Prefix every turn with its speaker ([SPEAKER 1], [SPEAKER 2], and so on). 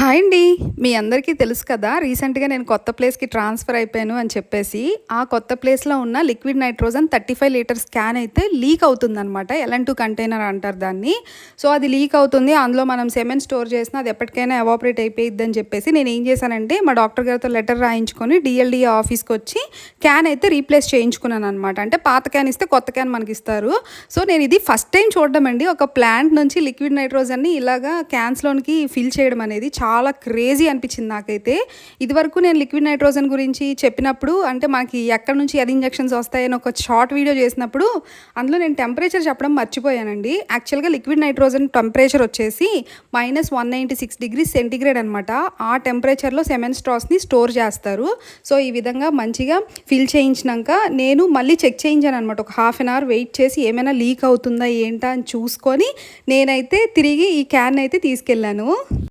[SPEAKER 1] Hi అండి. మీ అందరికీ తెలుసు కదా రీసెంట్గా నేను కొత్త ప్లేస్కి ట్రాన్స్ఫర్ అయిపోయాను అని చెప్పేసి ఆ కొత్త ప్లేస్లో ఉన్న liquid nitrogen thirty five litres can అయితే లీక్ అవుతుందనమాట ఎలన్ టూ కంటైనర్ అంటారు దాన్ని. సో అది లీక్ అవుతుంది. అందులో మనం సెమెన్ స్టోర్ చేసినా అది ఎప్పటికైనా ఎవాపరేట్ అయిపోయిద్ది అని చెప్పేసి నేను ఏం చేశానంటే మా డాక్టర్ గారితో లెటర్ రాయించుకొని డిఎల్డిఏ ఆఫీస్కి వచ్చి క్యాన్ అయితే రీప్లేస్ చేయించుకున్నాను అనమాట అంటే పాత క్యాన్ ఇస్తే కొత్త క్యాన్ మనకి ఇస్తారు సో నేను ఇది ఫస్ట్ టైం చూడడం అండి. ఒక ప్లాంట్ నుంచి లిక్విడ్ నైట్రోజన్ని ఇలాగా క్యాన్స్లోనికి ఫిల్ చేయడం అనేది చాలా చాలా క్రేజీ అనిపించింది నాకైతే. ఇదివరకు నేను లిక్విడ్ నైట్రోజన్ గురించి చెప్పినప్పుడు అంటే మనకి ఎక్కడి నుంచి అది ఇంజెక్షన్స్ వస్తాయని ఒక షార్ట్ వీడియో చేసినప్పుడు అందులో నేను టెంపరేచర్ చెప్పడం మర్చిపోయానండి. యాక్చువల్గా లిక్విడ్ నైట్రోజన్ టెంపరేచర్ వచ్చేసి minus one ninety six degree centigrade అనమాట ఆ టెంపరేచర్లో సెమెన్ స్ట్రాస్ని స్టోర్ చేస్తారు. సో ఈ విధంగా మంచిగా ఫిల్ చేయించినాక నేను మళ్ళీ చెక్ చేయించాను అనమాట ఒక హాఫ్ అన్ అవర్ వెయిట్ చేసి ఏమైనా లీక్ అవుతుందా ఏంటా అని చూసుకొని నేనైతే తిరిగి ఈ క్యాన్ అయితే తీసుకెళ్ళాను.